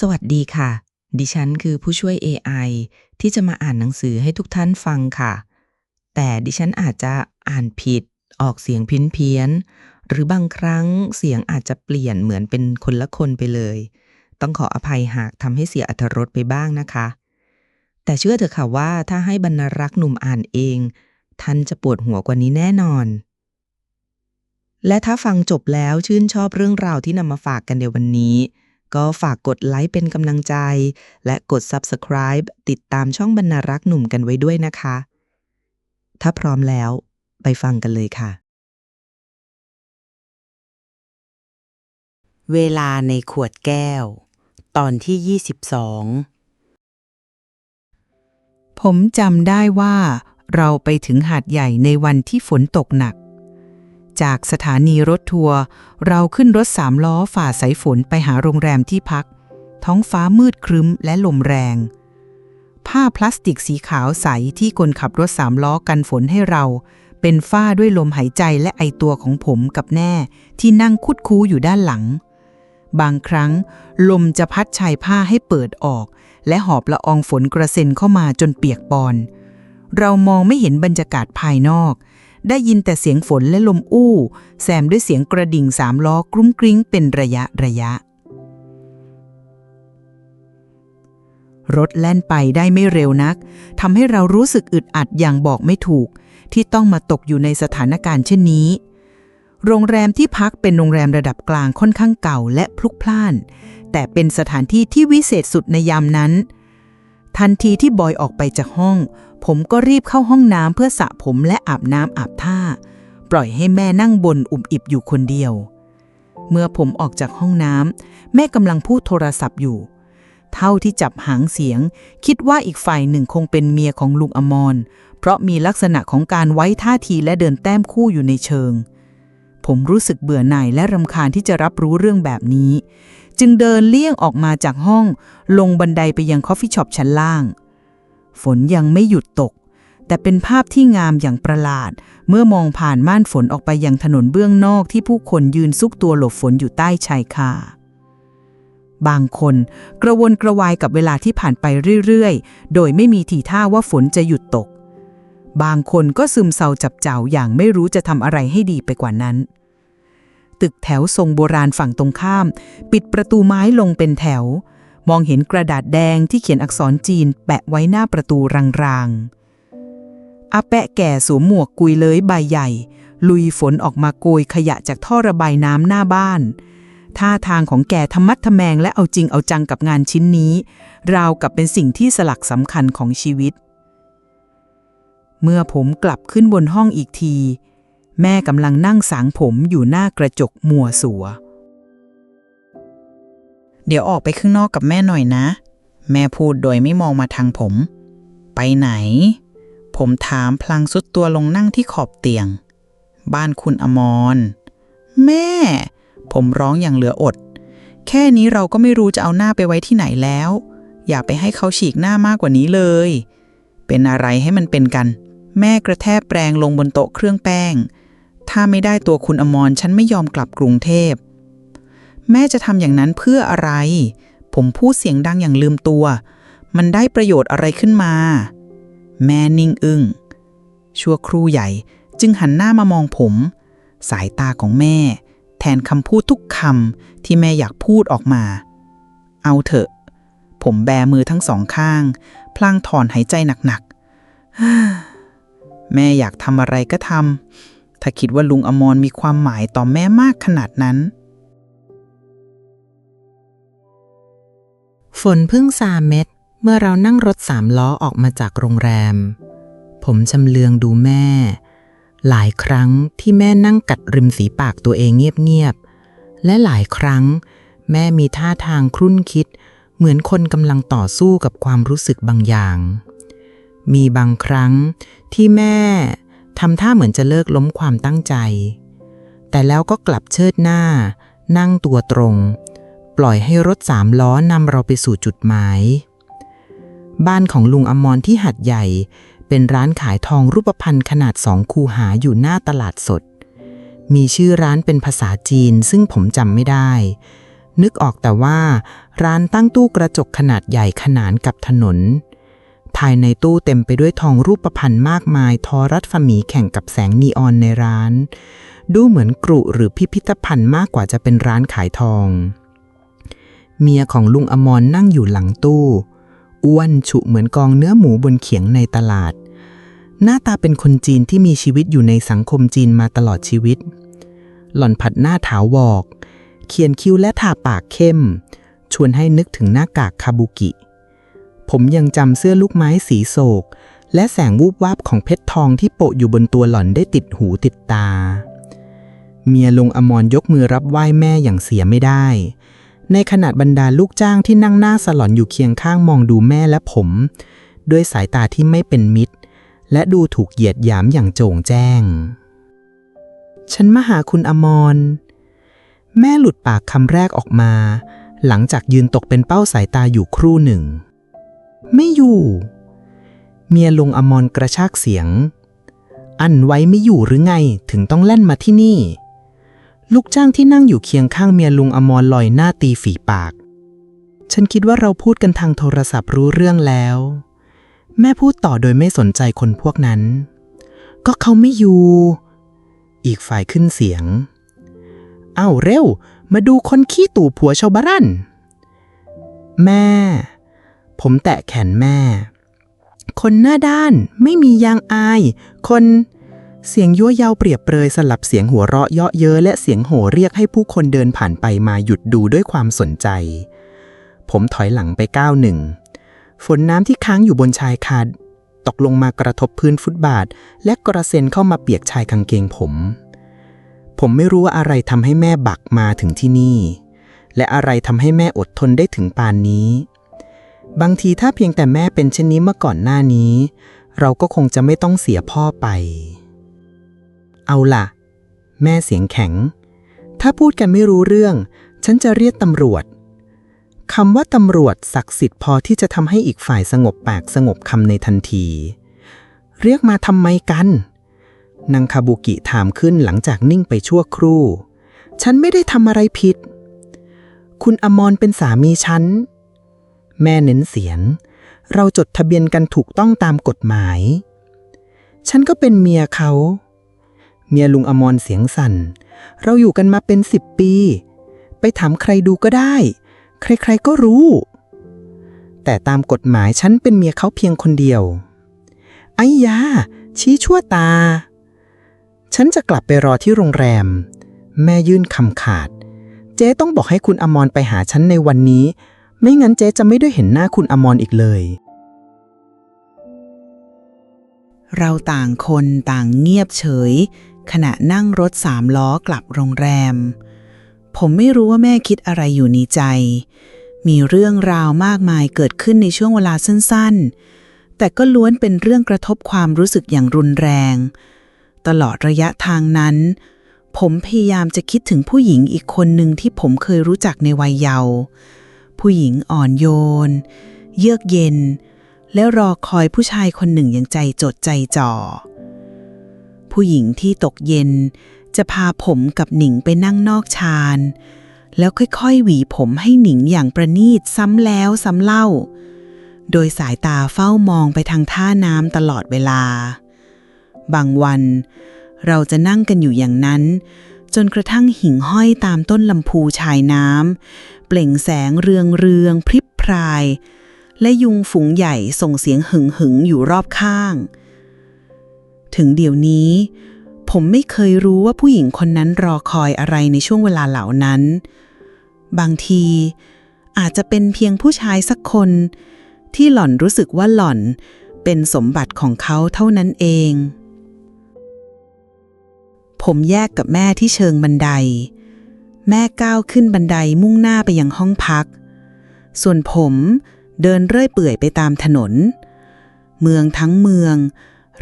สวัสดีค่ะ ดิฉันคือผู้ช่วย AI ที่จะมาอ่านหนังสือให้ทุกท่านฟังค่ะ แต่ดิฉันอาจจะอ่านผิด ออกเสียงพินเพี้ยน หรือบางครั้งเสียงอาจจะเปลี่ยนเหมือนเป็นคนละคนไปเลย ต้องขออภัยหากทำให้เสียอรรถรสไปบ้างนะคะ แต่เชื่อเถอะค่ะว่าถ้าให้บรรรักษ์หนุ่มอ่านเอง ท่านจะปวดหัวกว่านี้แน่นอนและถ้าฟังจบแล้วชื่นชอบเรื่องราวที่นำมาฝากกันในวันนี้ ก็ฝากกดไลค์เป็นกำลังใจ และกด Subscribe ติดตามช่องบรรณารักษ์หนุ่มกันไว้ด้วยนะคะ ถ้าพร้อมแล้ว ไปฟังกันเลยค่ะ เวลาในขวดแก้ว ตอนที่ 22 ผมจำได้ว่าเราไปถึงหาดใหญ่ในวันที่ฝนตกหนัก จากสถานีรถทัวร์เราขึ้นรถสามล้อฝ่าสายฝนไปหาโรงแรมที่พัก ท้องฟ้ามืดครึ้มและลมแรง ผ้าพลาสติกสีขาวใสที่คนขับรถสามล้อกันฝนให้เรา เป็นฝ้าด้วยลมหายใจและไอตัวของผมกับแน่ที่นั่งคุดคู้อยู่ด้านหลัง บางครั้ง ลมจะพัดชายผ้าให้เปิดออก และหอบละอองฝนกระเซ็นเข้ามาจนเปียกปอน เรามองไม่เห็นบรรยากาศภายนอก ได้ยินแต่เสียงฝนและลมอู้ แซมด้วยเสียงกระดิ่งสามล้อกรุ้งกริ้งเป็นระยะระยะ รถแล่นไปได้ไม่เร็วนักทำให้เรารู้สึกอึดอัดอย่างบอกไม่ถูก ที่ต้องมาตกอยู่ในสถานการณ์เช่นนี้ โรงแรมที่พักเป็นโรงแรมระดับกลางค่อนข้างเก่าและพลุกพล่าน แต่เป็นสถานที่ที่วิเศษสุดในยามนั้น ทันทีที่บอยออกไปจากห้อง ผมก็รีบเข้าห้องน้ำเพื่อสระผมและอาบน้ำอาบท่า ปล่อยให้แม่นั่งบนอุ่มอิบอยู่คนเดียว เมื่อผมออกจากห้องน้ำแม่กำลังพูดโทรศัพท์อยู่ เท่าที่จับหางเสียง คิดว่าอีกฝ่ายหนึ่งคงเป็นเมียของลุงอมร เพราะมีลักษณะของการไว้ท่าทีและเดินแต้มคู่อยู่ในเชิงผมรู้สึกเบื่อหน่ายและรำคาญที่จะรับรู้เรื่องแบบนี้ จึงเดินเลี่ยงออกมาจากห้อง ลงบันไดไปยังคอฟฟี่ช็อปชั้นล่าง ฝนยังไม่หยุดตก แต่เป็นภาพที่งามอย่างประหลาด เมื่อมองผ่านม่านฝนออกไปยังถนนเบื้องนอกที่ผู้คนยืนซุกตัวหลบฝนอยู่ใต้ชายคาบางคนกระวนกระวายกับเวลาที่ผ่านไปเรื่อยๆ โดยไม่มีทีท่าว่าฝนจะหยุดตก บางคนก็ซึมเศร้าจับเจ้าอย่างไม่รู้จะทำอะไรให้ดีไปกว่านั้น ตึกแถวทรงโบราณฝั่งตรงข้าม ปิดประตูไม้ลงเป็นแถว มองเห็นกระดาษแดงที่เขียนอักษรจีนแปะไว้หน้าประตูรางๆอาแปะแก่สวมหมวกกุยเลยใบใหญ่ ลุยฝนออกมาโกยขยะจากท่อระบายน้ำหน้าบ้านท่าทางของแกธรรมัดทแมงและเอาจริงเอาจังกับงานชิ้นนี้ ราวกับเป็นสิ่งที่สลักสำคัญของชีวิต เมื่อผมกลับขึ้นบนห้องอีกที แม่กำลังนั่งสางผมอยู่หน้ากระจกมัวสัว เดี๋ยวออกไปข้างนอกกับแม่หน่อยนะ แม่พูดโดยไม่มองมาทางผม ไปไหน ผมถามพลางสุดตัวลงนั่งที่ขอบเตียง บ้านคุณอมร แม่ ผมร้องอย่างเหลืออด แค่นี้เราก็ไม่รู้จะเอาหน้าไปไว้ที่ไหนแล้ว อย่าไปให้เขาฉีกหน้ามากกว่านี้เลย เป็นอะไรให้มันเป็นกันแม่กระแทกแปรงลงบนโต๊ะเครื่องแป้ง ถ้าไม่ได้ตัวคุณอมรฉันไม่ยอมกลับกรุงเทพ แม่จะทำอย่างนั้นเพื่ออะไร ผมพูดเสียงดังอย่างลืมตัว มันได้ประโยชน์อะไรขึ้นมา แม่นิ่งอึง้งชั่วครู่ใหญ่จึงหันหน้ามามองผม สายตาของแม่ แทนคำพูดทุกคำที่แม่อยากพูดออกมา เอาเถอะ ผมแบมือทั้งสองข้าง พลางถอนหายใจหนักๆแม่อยากทำอะไรก็ทำ ถ้าคิดว่าลุงอมรมีความหมายต่อแม่มากขนาดนั้น ฝนเพิ่งสามเม็ดเมื่อเรานั่งรถสามล้อออกมาจากโรงแรม ผมชำเลืองดูแม่ หลายครั้งที่แม่นั่งกัดริมฝีปากตัวเองเงียบๆ และหลายครั้ง แม่มีท่าทางครุ่นคิด เหมือนคนกำลังต่อสู้กับความรู้สึกบางอย่าง มีบางครั้งที่แม่ ทำท่าเหมือนจะเลิกล้มความตั้งใจ แต่แล้วก็กลับเชิดหน้า นั่งตัวตรง ปล่อยให้รถสามล้อนำเราไปสู่จุดหมาย บ้านของลุงอมรที่หัดใหญ่ เป็นร้านขายทองรูปพรรณขนาดสองคูหาอยู่หน้าตลาดสด มีชื่อร้านเป็นภาษาจีนซึ่งผมจำไม่ได้ นึกออกแต่ว่า ร้านตั้งตู้กระจกขนาดใหญ่ขนานกับถนน ภายในตู้เต็มไปด้วยทองรูปพรรณมากมาย ทอรัดฟมีแข่งกับแสงนีออนในร้าน ดูเหมือนกรุหรือพิพิธภัณฑ์มากกว่าจะเป็นร้านขายทอง เมียของลุงอมรนนั่งอยู่หลังตู้ อ้วนฉุเหมือนกองเนื้อหมูบนเขียงในตลาด หน้าตาเป็นคนจีนที่มีชีวิตอยู่ในสังคมจีนมาตลอดชีวิต หล่อนผัดหน้าถาวอก เขียนคิ้วและทาปากเข้ม ชวนให้นึกถึงหน้ากากคาบุกิ ผมยังจำเสื้อลูกไม้สีโศก และแสงวูบวาบของเพชรทองที่โปะอยู่บนตัวหล่อนได้ติดหูติดตา เมียลุงอมรยกมือรับไหว้แม่อย่างเสียไม่ได้ ในขณะบรรดาลูกจ้างที่นั่งหน้าสลอนอยู่เคียงข้างมองดูแม่และผม ด้วยสายตาที่ไม่เป็นมิตร และดูถูกเหยียดหยามอย่างโจ่งแจ้ง ฉันมาหาคุณอมร แม่หลุดปากคำแรกออกมา หลังจากยืนตกเป็นเป้าสายตาอยู่ครู่หนึ่ง ไม่อยู่ เมียลุงอมรกระชากเสียง อันไว้ไม่อยู่หรือไงถึงต้องเล่นมาที่นี่ ลูกจ้างที่นั่งอยู่เคียงข้างเมียลุงอมรลอยหน้าตีฝีปาก ฉันคิดว่าเราพูดกันทางโทรศัพท์รู้เรื่องแล้ว แม่พูดต่อโดยไม่สนใจคนพวกนั้น ก็เขาไม่อยู่ อีกฝ่ายขึ้นเสียงเอ้าเร็ว มาดูคนขี้ตู่ผัวชาวบ้านแม่ ผมแตะแขนแม่ คนหน้าด้านไม่มียางอาย คนเสียงยั่วเยาเปรียบเปรยสลับเสียงหัวเราะเยาะเย้อและเสียงโห่เรียกให้ผู้คนเดินผ่านไปมาหยุดดูด้วยความสนใจ ผมถอยหลังไปก้าวหนึ่ง ฝนน้ำที่ค้างอยู่บนชายคาตกลงมากระทบพื้นฟุตบาท และกระเซ็นเข้ามาเปียกชายกางเกงผม ผมไม่รู้ว่าอะไรทำให้แม่บักมาถึงที่นี่ และอะไรทำให้แม่อดทนได้ถึงปานนี้ บางทีถ้าเพียงแต่แม่เป็นเช่นนี้เมื่อก่อนหน้านี้ เราก็คงจะไม่ต้องเสียพ่อไป เอาล่ะ แม่เสียงแข็ง ถ้าพูดกันไม่รู้เรื่อง ฉันจะเรียกตำรวจคำว่าตำรวจศักดิ์สิทธิ์พอที่จะทำให้อีกฝ่ายสงบปากสงบคำในทันที เรียกมาทำไมกันนางคาบุกิถามขึ้นหลังจากนิ่งไปชั่วครู่ ฉันไม่ได้ทำอะไรผิด คุณอมรเป็นสามีฉัน แม่เน้นเสียง เราจดทะเบียนกันถูกต้องตามกฎหมาย ฉันก็เป็นเมียเขา เมียลุงอมรเสียงสั่น เราอยู่กันมาเป็นสิบปี ไปถามใครดูก็ได้ ใครๆก็รู้ แต่ตามกฎหมายฉันเป็นเมียเขาเพียงคนเดียว ไอ้ยา ชี้ชั่วตา ฉันจะกลับไปรอที่โรงแรม แม่ยื่นคำขาด เจ๊ต้องบอกให้คุณอมรไปหาฉันในวันนี้ ไม่งั้นเจ๊จะไม่ได้เห็นหน้าคุณอมรอีกเลย เราต่างคนต่างเงียบเฉย ขณะนั่งรถสามล้อกลับโรงแรม ผมไม่รู้ว่าแม่คิดอะไรอยู่ในใจ มีเรื่องราวมากมายเกิดขึ้นในช่วงเวลาสั้นๆ แต่ก็ล้วนเป็นเรื่องกระทบความรู้สึกอย่างรุนแรง ตลอดระยะทางนั้น ผมพยายามจะคิดถึงผู้หญิงอีกคนหนึ่งที่ผมเคยรู้จักในวัยเยาว์ ผู้หญิงอ่อนโยน เยือกเย็น และรอคอยผู้ชายคนหนึ่งอย่างใจจดใจจ่อ ผู้หญิงที่ตกเย็นจะพาผมกับหนิงไปนั่งนอกชานแล้วค่อยๆ หวีผมให้หนิงอย่างประณีตซ้ำแล้วซ้ำเล่า โดยสายตาเฝ้ามองไปทางท่าน้ำตลอดเวลา บางวัน เราจะนั่งกันอยู่อย่างนั้น จนกระทั่งหิ่งห้อยตามต้นลำพูชายน้ำเปล่งแสงเรืองเรืองพริบพราย และยุงฝูงใหญ่ส่งเสียงหึงหึงอยู่รอบข้าง ถึงเดี๋ยวนี้ ผมไม่เคยรู้ว่าผู้หญิงคนนั้นรอคอยอะไรในช่วงเวลาเหล่านั้น บางทีอาจจะเป็นเพียงผู้ชายสักคน ที่หล่อนรู้สึกว่าหล่อนเป็นสมบัติของเขาเท่านั้นเอง ผมแยกกับแม่ที่เชิงบันได แม่ก้าวขึ้นบันไดมุ่งหน้าไปยังห้องพัก ส่วนผมเดินเรื่อยเปื่อยไปตามถนน เมืองทั้งเมือง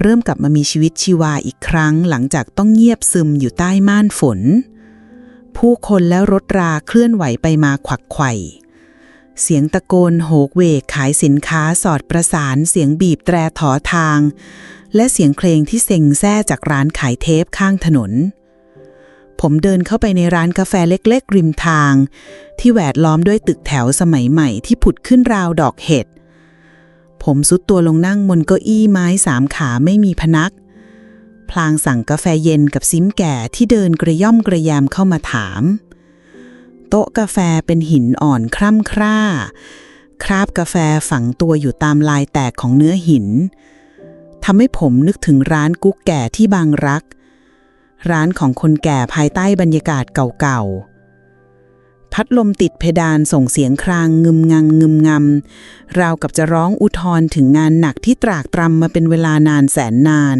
เริ่มกลับมามีชีวิตชีวาอีกครั้งหลังจากต้องเงียบซึมอยู่ใต้ม่านฝน ผู้คนและรถราเคลื่อนไหวไปมาขวักไขว่เสียงตะโกนโหกเวกขายสินค้าสอดประสานเสียงบีบแตรถอทาง และเสียงเพลงที่เซ็งแซ่จากร้านขายเทปข้างถนน ผมเดินเข้าไปในร้านกาแฟเล็กๆ ริมทาง ที่แวดล้อมด้วยตึกแถวสมัยใหม่ที่ผุดขึ้นราวดอกเห็ด ผมซุดตัวลงนั่งบนเก้าอี้ไม้สามขาไม่มีพนัก พลางสั่งกาแฟเย็นกับซิมแก่ที่เดินกระย่อมกระยามเข้ามาถาม โต๊ะกาแฟเป็นหินอ่อนคร่ำคร่าคราบกาแฟฝังตัวอยู่ตามลายแตกของเนื้อหิน ทำให้ผมนึกถึงร้านกุ๊กแก่ที่บางรัก ร้านของคนแก่ภายใต้บรรยากาศเก่าๆ พัดลมติดเพดานส่งเสียงครางงึมงังงึมงำราวกับจะร้องอุทธรถึงงานหนักที่ตรากตรำมาเป็นเวลานานแสนนาน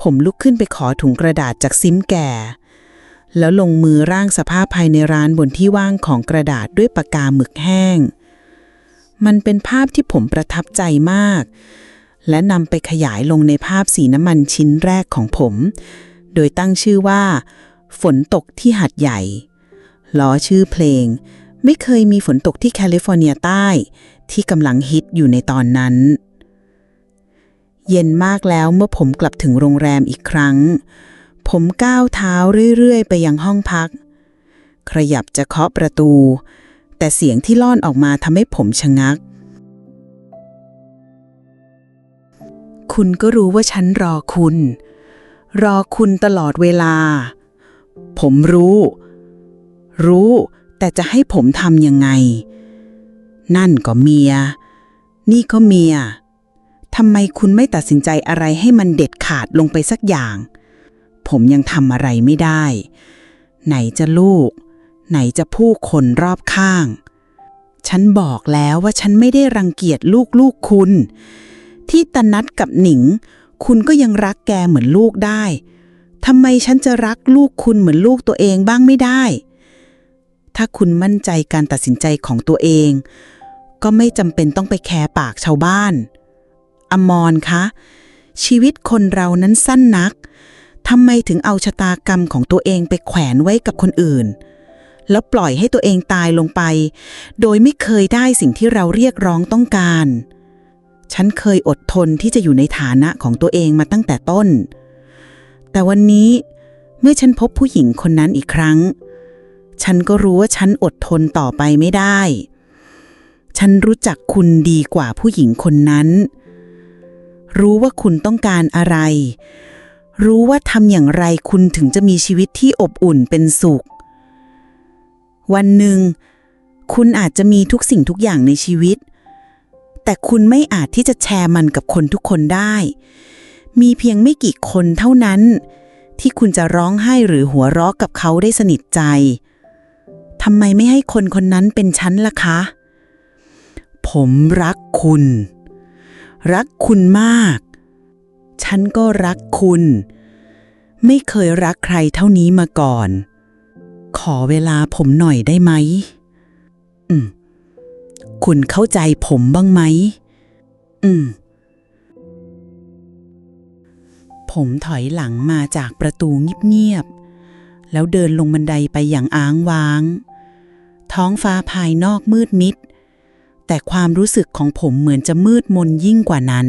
ผมลุกขึ้นไปขอถุงกระดาษจากซิมแก่ แล้วลงมือร่างสภาพภายในร้านบนที่ว่างของกระดาษด้วยปากกาหมึกแห้ง มันเป็นภาพที่ผมประทับใจมาก และนำไปขยายลงในภาพสีน้ำมันชิ้นแรกของผม โดยตั้งชื่อว่า ฝนตกที่หัดใหญ่ ล้อชื่อเพลง ไม่เคยมีฝนตกที่แคลิฟอร์เนียใต้ ที่กำลังฮิตอยู่ในตอนนั้น เย็นมากแล้วเมื่อผมกลับถึงโรงแรมอีกครั้ง ผมก้าวเท้าเรื่อยๆ ไปยังห้องพัก ขยับจะเคาะประตู แต่เสียงที่ล่อนออกมาทำให้ผมชะงัก คุณก็รู้ว่าฉันรอคุณ รอคุณตลอดเวลา ผมรู้ รู้แต่จะให้ผมทำยังไง นั่นก็เมีย นี่ก็เมียทำไมคุณไม่ตัดสินใจอะไรให้มันเด็ดขาดลงไปสักอย่าง ผมยังทำอะไรไม่ได้ ไหนจะลูก ไหนจะผู้คนรอบข้าง ฉันบอกแล้วว่าฉันไม่ได้รังเกียจลูกลูกคุณ ที่ตนัดกับหนิง คุณก็ยังรักแกเหมือนลูกได้ทำไมฉันจะรักลูกคุณเหมือนลูกตัวเองบ้างไม่ได้ ถ้าคุณมั่นใจการตัดสินใจของตัวเอง ก็ไม่จำเป็นต้องไปแคร์ปากชาวบ้าน อมรคะ ชีวิตคนเรานั้นสั้นนักทำไมถึงเอาชะตากรรมของตัวเองไปแขวนไว้กับคนอื่น แล้วปล่อยให้ตัวเองตายลงไป โดยไม่เคยได้สิ่งที่เราเรียกร้องต้องการ ฉันเคยอดทนที่จะอยู่ในฐานะของตัวเองมาตั้งแต่ต้น แต่วันนี้เมื่อฉันพบผู้หญิงคนนั้นอีกครั้ง ฉันก็รู้ว่าฉันอดทนต่อไปไม่ได้ ฉันรู้จักคุณดีกว่าผู้หญิงคนนั้น รู้ว่าคุณต้องการอะไร รู้ว่าทำอย่างไรคุณถึงจะมีชีวิตที่อบอุ่นเป็นสุข วันหนึ่ง คุณอาจจะมีทุกสิ่งทุกอย่างในชีวิต แต่คุณไม่อาจที่จะแชร์มันกับคนทุกคนได้ มีเพียงไม่กี่คนเท่านั้น ที่คุณจะร้องไห้หรือหัวเราะกับเขาได้สนิทใจทำไมไม่ให้คนคนนั้นเป็นฉันล่ะคะ ผมรักคุณ รักคุณมาก ฉันก็รักคุณ ไม่เคยรักใครเท่านี้มาก่อน ขอเวลาผมหน่อยได้ไหม อืม คุณเข้าใจผมบ้างไหม อืม ผมถอยหลังมาจากประตูเงียบๆ แล้วเดินลงบันไดไปอย่างอ้างว้าง ท้องฟ้าภายนอกมืดมิด แต่ความรู้สึกของผมเหมือนจะมืดมนยิ่งกว่านั้น